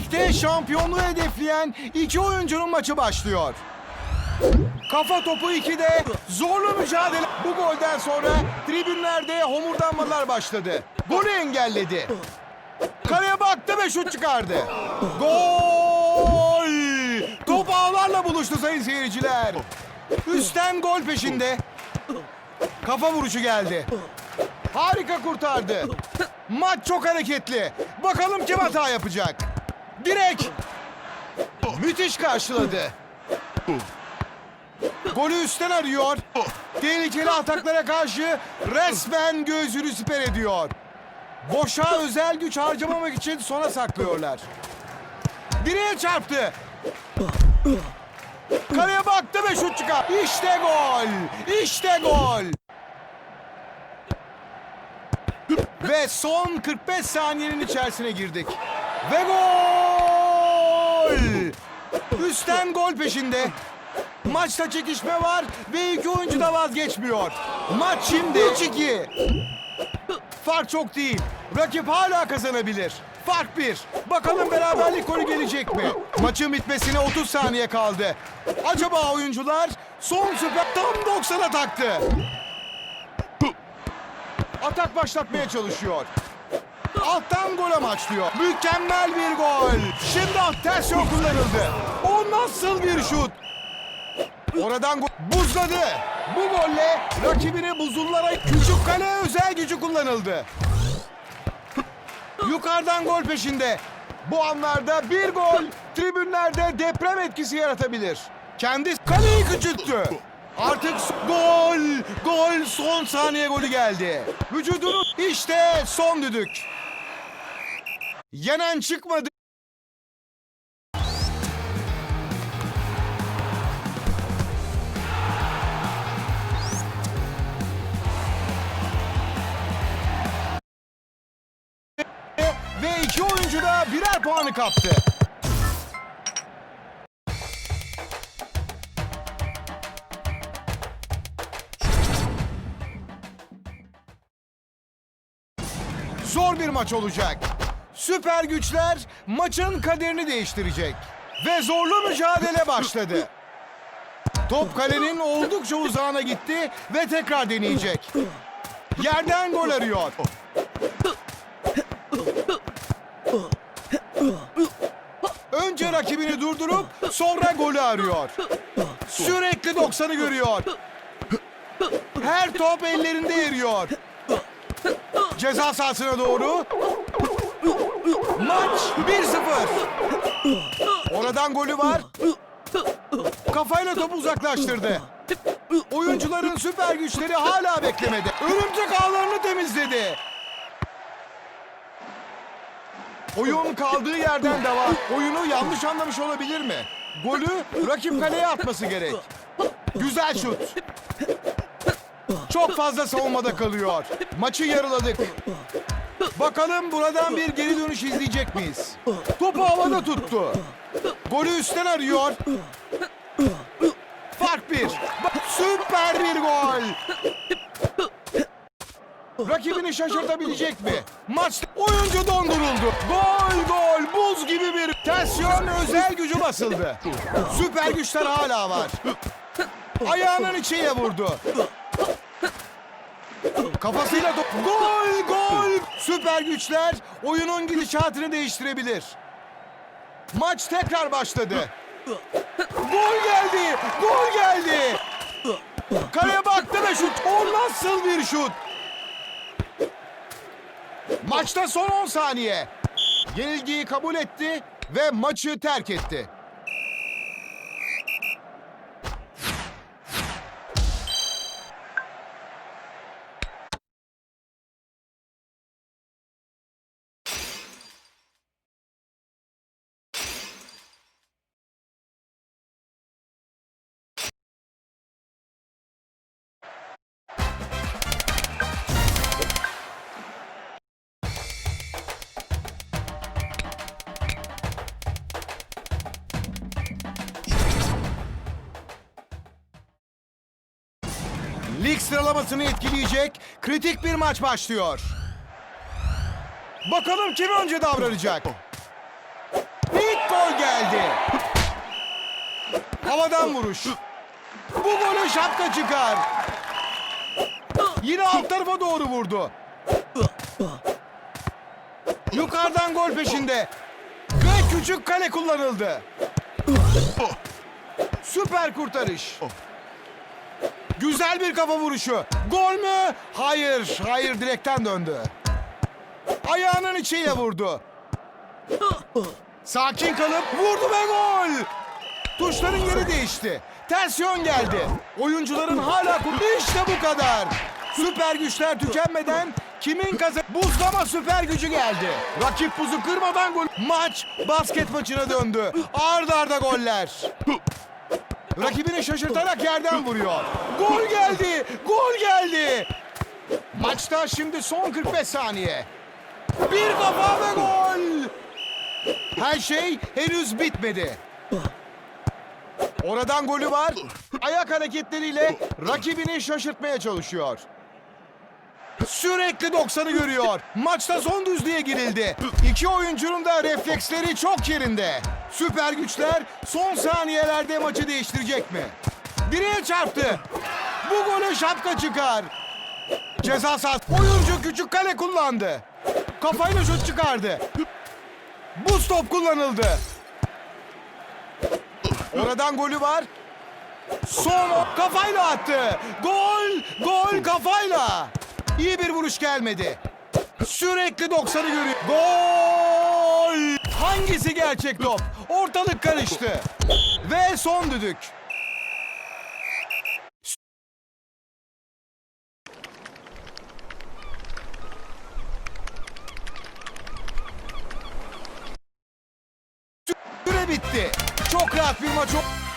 Ligde şampiyonluğu hedefleyen iki oyuncunun maçı başlıyor. Kafa topu 2'de zorlu mücadele. Bu golden sonra tribünlerde homurdanmalar başladı. Golü engelledi. Kaleye baktı ve şut çıkardı. Gol! Top ağlarla buluştu sayın seyirciler. Üstten gol peşinde. Kafa vuruşu geldi. Harika kurtardı. Maç çok hareketli. Bakalım kim hata yapacak. Direk. Müthiş karşıladı. Golü üstten arıyor. Tehlikeli ataklara karşı resmen gözünü siper ediyor. Boşa özel güç harcamamak için sona saklıyorlar. Direğe çarptı. Kaleye baktı ve şut çıkar. İşte gol. İşte gol. Ve son 45 saniyenin içerisine girdik. Ve gol! Üstten gol peşinde. Maçta çekişme var ve iki oyuncu da vazgeçmiyor. Maç şimdi 3-2. Fark çok değil. Rakip hala kazanabilir. Fark bir. Bakalım beraberlik golü gelecek mi? Maçın bitmesine 30 saniye kaldı. Acaba oyuncular son süper tam 90'a taktı. Atak başlatmaya çalışıyor. Alttan gol amaçlıyor. Mükemmel bir gol. Şimdi alt ters yol kullanıldı. Nasıl bir şut? Oradan buzladı. Bu golle rakibini buzullara küçük kale özel gücü kullanıldı. Yukarıdan gol peşinde. Bu anlarda bir gol tribünlerde deprem etkisi yaratabilir. Kendi kaleyi küçülttü. Artık gol, gol son saniye golü geldi. Vücudunu işte son düdük. Yenen çıkmadı. Puanı kaptı. Zor bir maç olacak. Süper güçler maçın kaderini değiştirecek. Ve zorlu mücadele başladı. Top kalenin oldukça uzağına gitti ve tekrar deneyecek. Yerden gol arıyor. Önce rakibini durdurup sonra golü arıyor. Sürekli 90'ı görüyor. Her top ellerinde eriyor. Ceza sahasına doğru. Maç 1-0. Oradan golü var. Kafayla topu uzaklaştırdı. Oyuncuların süper güçleri hala beklemedi. Örümcek ağlarını temizledi. Oyun kaldığı yerden devam. Oyunu yanlış anlamış olabilir mi? Golü rakip kaleye atması gerek. Güzel şut. Çok fazla savunmada kalıyor. Maçı yarıladık. Bakalım buradan bir geri dönüş izleyecek miyiz? Topu havada tuttu. Golü üstten arıyor. Fark bir. Süper bir gol. Rakibini şaşırtabilecek mi? Maç oyuncu donduruldu. Gol gol buz gibi bir tensiyon özel gücü basıldı. Süper güçler hala var. Ayağının içiyle vurdu. Kafasıyla top. Gol gol. Süper güçler oyunun gidişatını değiştirebilir. Maç tekrar başladı. Gol geldi. Gol geldi. Kaleye baktı ve şut. O nasıl bir şut? Maçta son 10 saniye. Yenilgiyi kabul etti ve maçı terk etti. Sıralamasını etkileyecek kritik bir maç başlıyor. Bakalım kim önce davranacak? gol geldi. Havadan vuruş. Bu golü şapka çıkar. Yine alt tarafa doğru vurdu. Yukarıdan gol peşinde. Ve küçük kale kullanıldı. Süper kurtarış. Güzel bir kafa vuruşu. Gol mü? Hayır, hayır direkten döndü. Ayağının içiyle vurdu. Sakin kalıp vurdu ve gol. Tuşların yeri değişti. Ters yön geldi. Oyuncuların hala. İşte bu kadar. Süper güçler tükenmeden kimin kazan... Buzlama süper gücü geldi. Rakip buzu kırmadan gol. Maç basket maçına döndü. Arda arda goller. Rakibini şaşırtarak yerden vuruyor. Gol geldi. Gol geldi. Maçta şimdi son 45 saniye. Bir kafa ve gol. Her şey henüz bitmedi. Oradan golü var. Ayak hareketleriyle rakibini şaşırtmaya çalışıyor. Sürekli 90'ı görüyor. Maçta son düzlüğe girildi. İki oyuncunun da refleksleri çok yerinde. Süper güçler son saniyelerde maçı değiştirecek mi? Direğe çarptı. Bu gole şapka çıkar. Ceza sahası. Oyuncu küçük kale kullandı. Kafayla şut çıkardı. Bu stop kullanıldı. Oradan golü var. Son kafayla attı. Gol! Gol kafayla. İyi bir vuruş gelmedi. Sürekli 90'ı görüyor. Gol! Hangisi gerçek top? Ortalık karıştı. Ve son düdük. Süre bitti. Çok rahat bir maç. o-